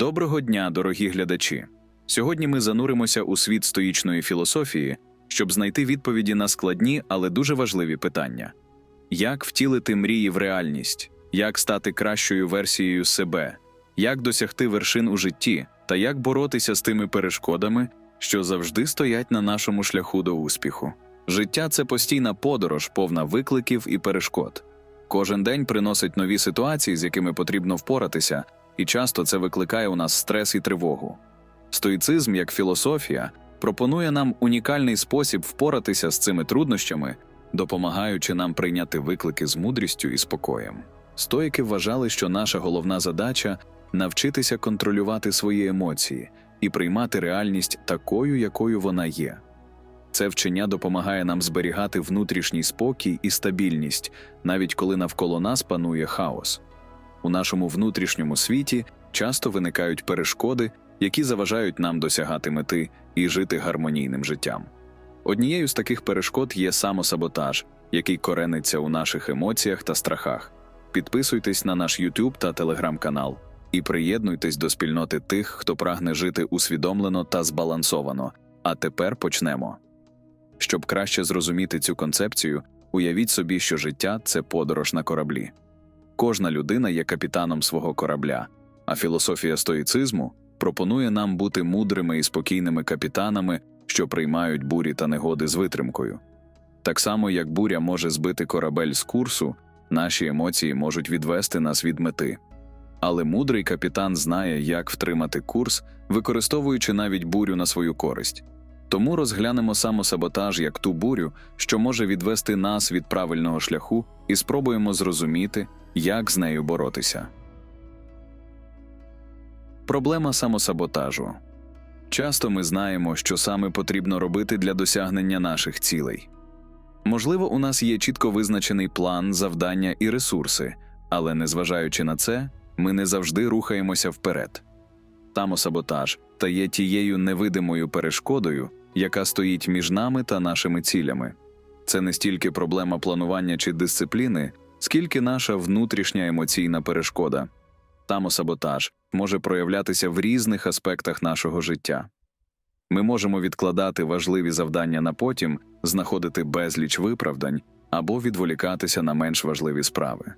Доброго дня, дорогі глядачі! Сьогодні ми зануримося у світ стоїчної філософії, щоб знайти відповіді на складні, але дуже важливі питання: як втілити мрії в реальність, як стати кращою версією себе, як досягти вершин у житті та як боротися з тими перешкодами, що завжди стоять на нашому шляху до успіху. Життя це постійна подорож, повна викликів і перешкод. Кожен день приносить нові ситуації, з якими потрібно впоратися, і часто це викликає у нас стрес і тривогу. Стоїцизм, як філософія, пропонує нам унікальний спосіб впоратися з цими труднощами, допомагаючи нам прийняти виклики з мудрістю і спокоєм. Стоїки вважали, що наша головна задача навчитися контролювати свої емоції і приймати реальність такою, якою вона є. Це вчення допомагає нам зберігати внутрішній спокій і стабільність, навіть коли навколо нас панує хаос. У нашому внутрішньому світі часто виникають перешкоди, які заважають нам досягати мети і жити гармонійним життям. Однією з таких перешкод є самосаботаж, який корениться у наших емоціях та страхах. Підписуйтесь на наш YouTube та Telegram канал і приєднуйтесь до спільноти тих, хто прагне жити усвідомлено та збалансовано. А тепер почнемо. Щоб краще зрозуміти цю концепцію, уявіть собі, що життя це подорож на кораблі. Кожна людина є капітаном свого корабля, а філософія стоїцизму пропонує нам бути мудрими і спокійними капітанами, що приймають бурі та негоди з витримкою. Так само, як буря може збити корабель з курсу, наші емоції можуть відвести нас від мети. Але мудрий капітан знає, як втримати курс, використовуючи навіть бурю на свою користь. Тому розглянемо самосаботаж як ту бурю, що може відвести нас від правильного шляху, і спробуємо зрозуміти, як з нею боротися. Проблема самосаботажу. Часто ми знаємо, що саме потрібно робити для досягнення наших цілей. Можливо, у нас є чітко визначений план, завдання і ресурси, але незважаючи на це, ми не завжди рухаємося вперед. Самосаботаж та є тією невидимою перешкодою, яка стоїть між нами та нашими цілями. Це не стільки проблема планування чи дисципліни, скільки наша внутрішня емоційна перешкода. Самосаботаж може проявлятися в різних аспектах нашого життя. Ми можемо відкладати важливі завдання на потім, знаходити безліч виправдань або відволікатися на менш важливі справи.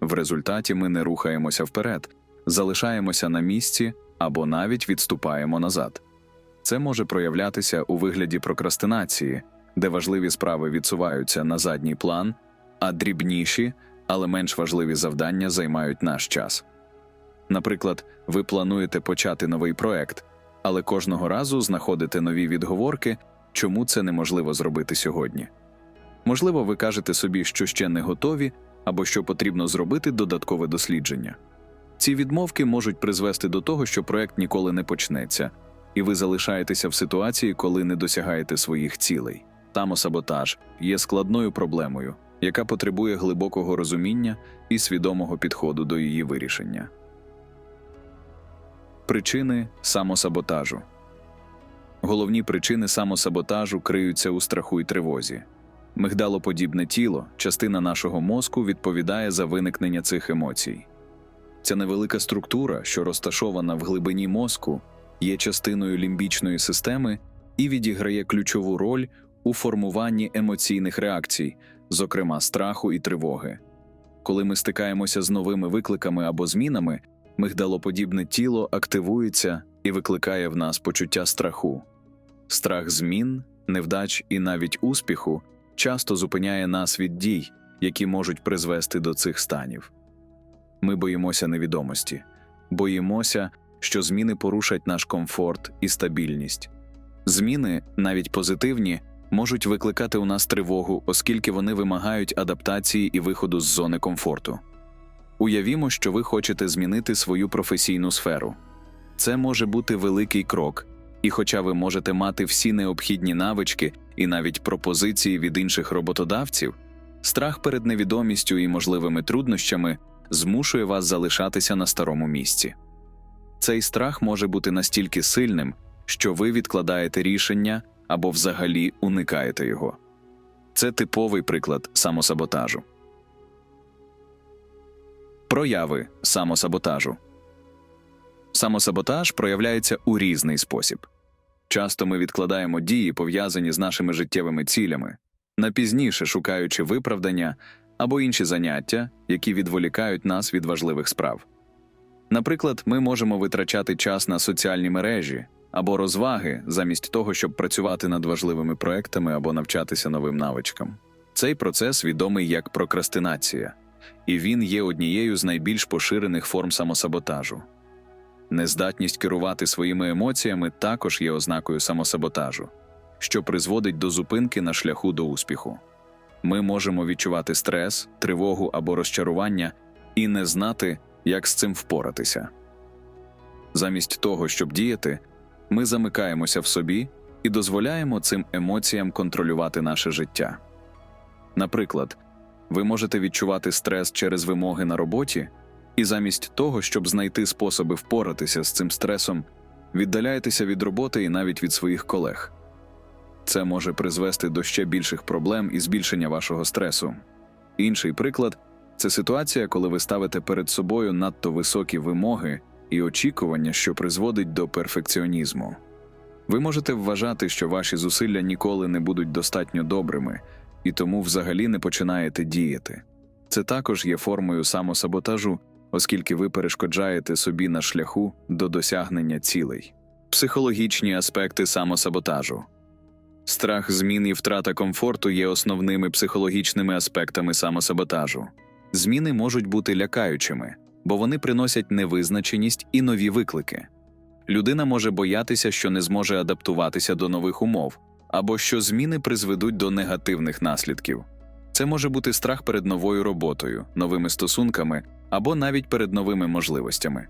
В результаті ми не рухаємося вперед, залишаємося на місці або навіть відступаємо назад. Це може проявлятися у вигляді прокрастинації, де важливі справи відсуваються на задній план, а дрібніші, але менш важливі завдання займають наш час. Наприклад, ви плануєте почати новий проект, але кожного разу знаходите нові відговорки, чому це неможливо зробити сьогодні. Можливо, ви кажете собі, що ще не готові, або що потрібно зробити додаткове дослідження. Ці відмовки можуть призвести до того, що проект ніколи не почнеться, і ви залишаєтеся в ситуації, коли не досягаєте своїх цілей. Самосаботаж є складною проблемою, яка потребує глибокого розуміння і свідомого підходу до її вирішення. Причини самосаботажу головні причини самосаботажу криються у страху і тривозі. Мигдалоподібне тіло, частина нашого мозку, відповідає за виникнення цих емоцій. Ця невелика структура, що розташована в глибині мозку, є частиною лімбічної системи і відіграє ключову роль у формуванні емоційних реакцій, зокрема страху і тривоги. Коли ми стикаємося з новими викликами або змінами, мигдалоподібне тіло активується і викликає в нас почуття страху. Страх змін, невдач і навіть успіху часто зупиняє нас від дій, які можуть призвести до цих станів. Ми боїмося невідомості, боїмося, що зміни порушать наш комфорт і стабільність. Зміни, навіть позитивні, можуть викликати у нас тривогу, оскільки вони вимагають адаптації і виходу з зони комфорту. Уявімо, що ви хочете змінити свою професійну сферу. Це може бути великий крок, і хоча ви можете мати всі необхідні навички і навіть пропозиції від інших роботодавців, страх перед невідомістю і можливими труднощами змушує вас залишатися на старому місці. Цей страх може бути настільки сильним, що ви відкладаєте рішення або взагалі уникаєте його. Це типовий приклад самосаботажу. Прояви самосаботажу. Самосаботаж проявляється у різний спосіб. Часто ми відкладаємо дії, пов'язані з нашими життєвими цілями, на пізніше шукаючи виправдання або інші заняття, які відволікають нас від важливих справ. Наприклад, ми можемо витрачати час на соціальні мережі або розваги замість того, щоб працювати над важливими проектами або навчатися новим навичкам. Цей процес відомий як прокрастинація, і він є однією з найбільш поширених форм самосаботажу. Нездатність керувати своїми емоціями також є ознакою самосаботажу, що призводить до зупинки на шляху до успіху. Ми можемо відчувати стрес, тривогу або розчарування і не знати, як з цим впоратися. Замість того, щоб діяти, ми замикаємося в собі і дозволяємо цим емоціям контролювати наше життя. Наприклад, ви можете відчувати стрес через вимоги на роботі, і замість того, щоб знайти способи впоратися з цим стресом, віддаляєтеся від роботи і навіть від своїх колег. Це може призвести до ще більших проблем і збільшення вашого стресу. Інший приклад це ситуація, коли ви ставите перед собою надто високі вимоги і очікування, що призводить до перфекціонізму. Ви можете вважати, що ваші зусилля ніколи не будуть достатньо добрими, і тому взагалі не починаєте діяти. Це також є формою самосаботажу, оскільки ви перешкоджаєте собі на шляху до досягнення цілей. Психологічні аспекти самосаботажу. Страх змін і втрата комфорту є основними психологічними аспектами самосаботажу. Зміни можуть бути лякаючими, бо вони приносять невизначеність і нові виклики. Людина може боятися, що не зможе адаптуватися до нових умов, або що зміни призведуть до негативних наслідків. Це може бути страх перед новою роботою, новими стосунками або навіть перед новими можливостями.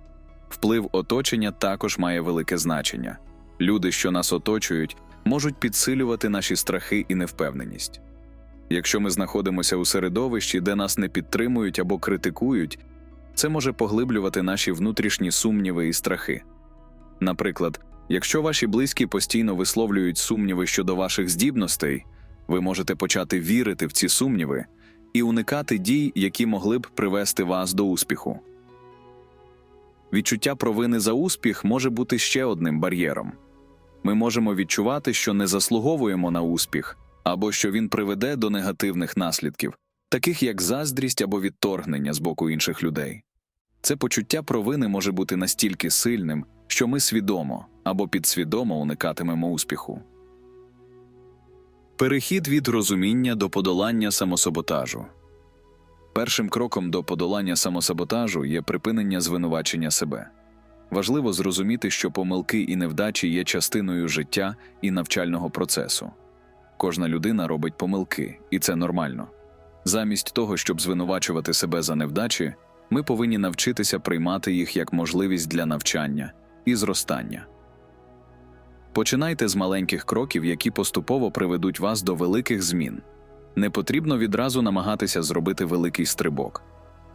Вплив оточення також має велике значення. Люди, що нас оточують, можуть підсилювати наші страхи і невпевненість. Якщо ми знаходимося у середовищі, де нас не підтримують або критикують, це може поглиблювати наші внутрішні сумніви і страхи. Наприклад, якщо ваші близькі постійно висловлюють сумніви щодо ваших здібностей, ви можете почати вірити в ці сумніви і уникати дій, які могли б привести вас до успіху. Відчуття провини за успіх може бути ще одним бар'єром. Ми можемо відчувати, що не заслуговуємо на успіх, або що він приведе до негативних наслідків, таких як заздрість або відторгнення з боку інших людей. Це почуття провини може бути настільки сильним, що ми свідомо або підсвідомо уникатимемо успіху. Перехід від розуміння до подолання самосаботажу. Першим кроком до подолання самосаботажу є припинення звинувачення себе. Важливо зрозуміти, що помилки і невдачі є частиною життя і навчального процесу. Кожна людина робить помилки, і це нормально. Замість того, щоб звинувачувати себе за невдачі, ми повинні навчитися приймати їх як можливість для навчання і зростання. Починайте з маленьких кроків, які поступово приведуть вас до великих змін. Не потрібно відразу намагатися зробити великий стрибок.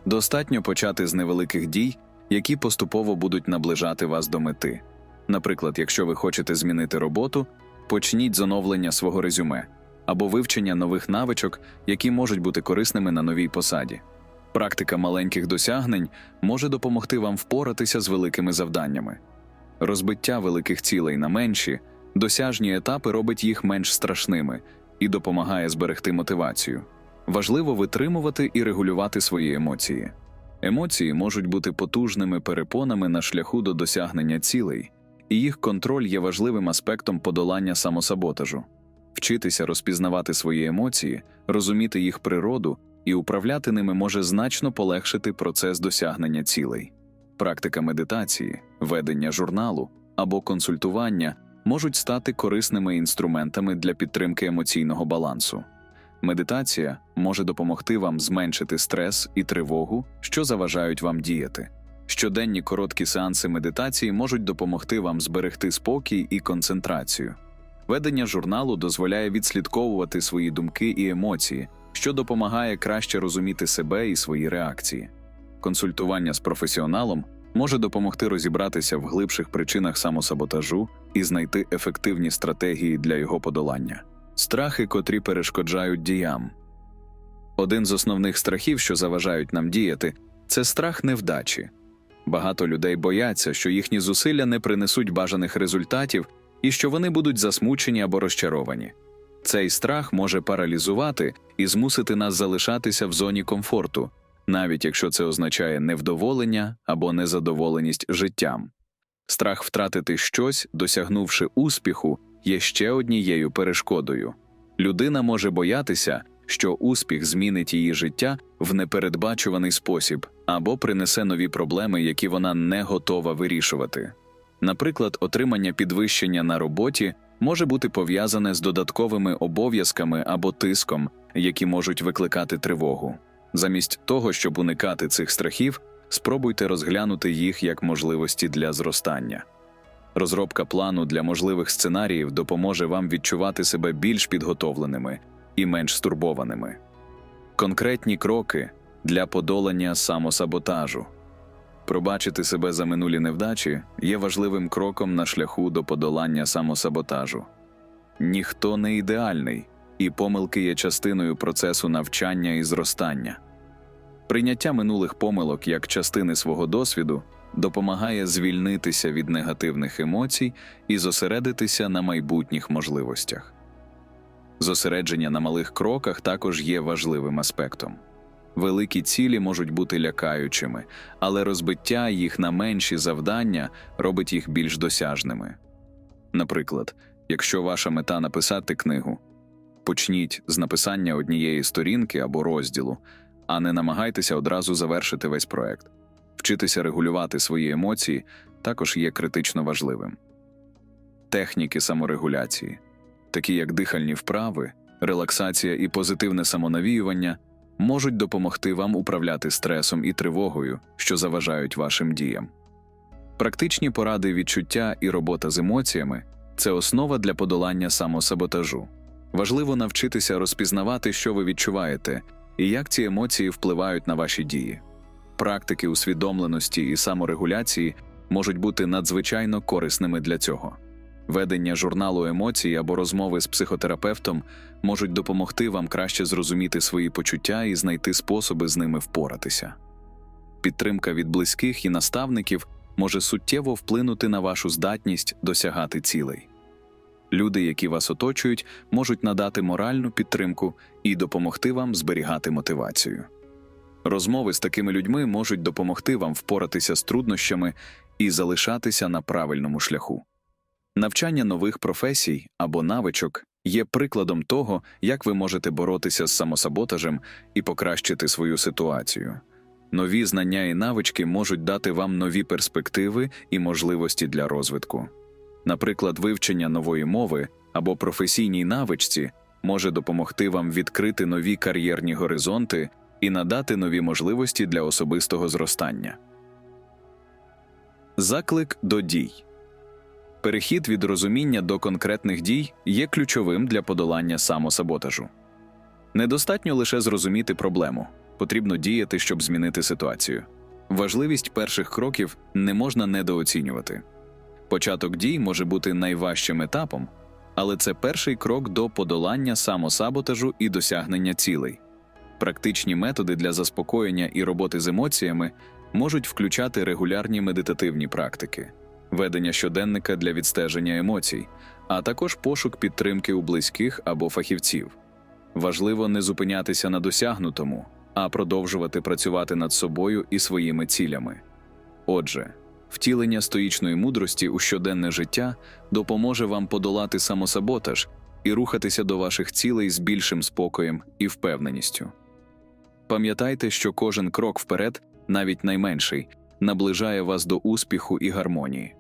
Достатньо почати з невеликих дій, які поступово будуть наближати вас до мети. Наприклад, якщо ви хочете змінити роботу, почніть з оновлення свого резюме або вивчення нових навичок, які можуть бути корисними на новій посаді. Практика маленьких досягнень може допомогти вам впоратися з великими завданнями. Розбиття великих цілей на менші, досяжні етапи робить їх менш страшними і допомагає зберегти мотивацію. Важливо витримувати і регулювати свої емоції. Емоції можуть бути потужними перепонами на шляху до досягнення цілей, і їх контроль є важливим аспектом подолання самосаботажу. Вчитися розпізнавати свої емоції, розуміти їх природу і управляти ними може значно полегшити процес досягнення цілей. Практика медитації, ведення журналу або консультування можуть стати корисними інструментами для підтримки емоційного балансу. Медитація може допомогти вам зменшити стрес і тривогу, що заважають вам діяти. Щоденні короткі сеанси медитації можуть допомогти вам зберегти спокій і концентрацію. Ведення журналу дозволяє відслідковувати свої думки і емоції, що допомагає краще розуміти себе і свої реакції. Консультування з професіоналом може допомогти розібратися в глибших причинах самосаботажу і знайти ефективні стратегії для його подолання. Страхи, котрі перешкоджають діям. Один з основних страхів, що заважають нам діяти, це страх невдачі. Багато людей бояться, що їхні зусилля не принесуть бажаних результатів і що вони будуть засмучені або розчаровані. Цей страх може паралізувати і змусити нас залишатися в зоні комфорту, навіть якщо це означає невдоволення або незадоволеність життям. Страх втратити щось, досягнувши успіху, є ще однією перешкодою. Людина може боятися, що успіх змінить її життя в непередбачуваний спосіб або принесе нові проблеми, які вона не готова вирішувати. Наприклад, отримання підвищення на роботі може бути пов'язане з додатковими обов'язками або тиском, які можуть викликати тривогу. Замість того, щоб уникати цих страхів, спробуйте розглянути їх як можливості для зростання. Розробка плану для можливих сценаріїв допоможе вам відчувати себе більш підготовленими і менш стурбованими. Конкретні кроки для подолання самосаботажу. Пробачити себе за минулі невдачі є важливим кроком на шляху до подолання самосаботажу. Ніхто не ідеальний, і помилки є частиною процесу навчання і зростання. Прийняття минулих помилок як частини свого досвіду допомагає звільнитися від негативних емоцій і зосередитися на майбутніх можливостях. Зосередження на малих кроках також є важливим аспектом. Великі цілі можуть бути лякаючими, але розбиття їх на менші завдання робить їх більш досяжними. Наприклад, якщо ваша мета написати книгу, почніть з написання однієї сторінки або розділу, а не намагайтеся одразу завершити весь проект. Вчитися регулювати свої емоції також є критично важливим. Техніки саморегуляції, такі як дихальні вправи, релаксація і позитивне самонавіювання, можуть допомогти вам управляти стресом і тривогою, що заважають вашим діям. Практичні поради відчуття і робота з емоціями це основа для подолання самосаботажу. Важливо навчитися розпізнавати, що ви відчуваєте, і як ці емоції впливають на ваші дії. Практики усвідомленості і саморегуляції можуть бути надзвичайно корисними для цього. Ведення журналу емоцій або розмови з психотерапевтом можуть допомогти вам краще зрозуміти свої почуття і знайти способи з ними впоратися. Підтримка від близьких і наставників може суттєво вплинути на вашу здатність досягати цілей. Люди, які вас оточують, можуть надати моральну підтримку і допомогти вам зберігати мотивацію. Розмови з такими людьми можуть допомогти вам впоратися з труднощами і залишатися на правильному шляху. Навчання нових професій або навичок є прикладом того, як ви можете боротися з самосаботажем і покращити свою ситуацію. Нові знання і навички можуть дати вам нові перспективи і можливості для розвитку. Наприклад, вивчення нової мови або професійній навичці може допомогти вам відкрити нові кар'єрні горизонти і надати нові можливості для особистого зростання. Заклик до дій перехід від розуміння до конкретних дій є ключовим для подолання самосаботажу. Недостатньо лише зрозуміти проблему, потрібно діяти, щоб змінити ситуацію. Важливість перших кроків не можна недооцінювати. Початок дій може бути найважчим етапом, але це перший крок до подолання самосаботажу і досягнення цілей. Практичні методи для заспокоєння і роботи з емоціями можуть включати регулярні медитативні практики, ведення щоденника для відстеження емоцій, а також пошук підтримки у близьких або фахівців. Важливо не зупинятися на досягнутому, а продовжувати працювати над собою і своїми цілями. Отже, втілення стоїчної мудрості у щоденне життя допоможе вам подолати самосаботаж і рухатися до ваших цілей з більшим спокоєм і впевненістю. Пам'ятайте, що кожен крок вперед, навіть найменший, наближає вас до успіху і гармонії.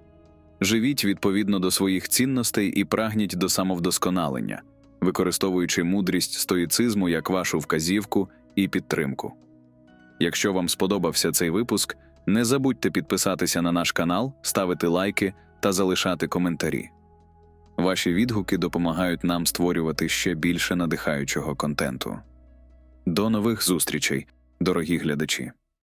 Живіть відповідно до своїх цінностей і прагніть до самовдосконалення, використовуючи мудрість стоїцизму як вашу вказівку і підтримку. Якщо вам сподобався цей випуск, не забудьте підписатися на наш канал, ставити лайки та залишати коментарі. Ваші відгуки допомагають нам створювати ще більше надихаючого контенту. До нових зустрічей, дорогі глядачі!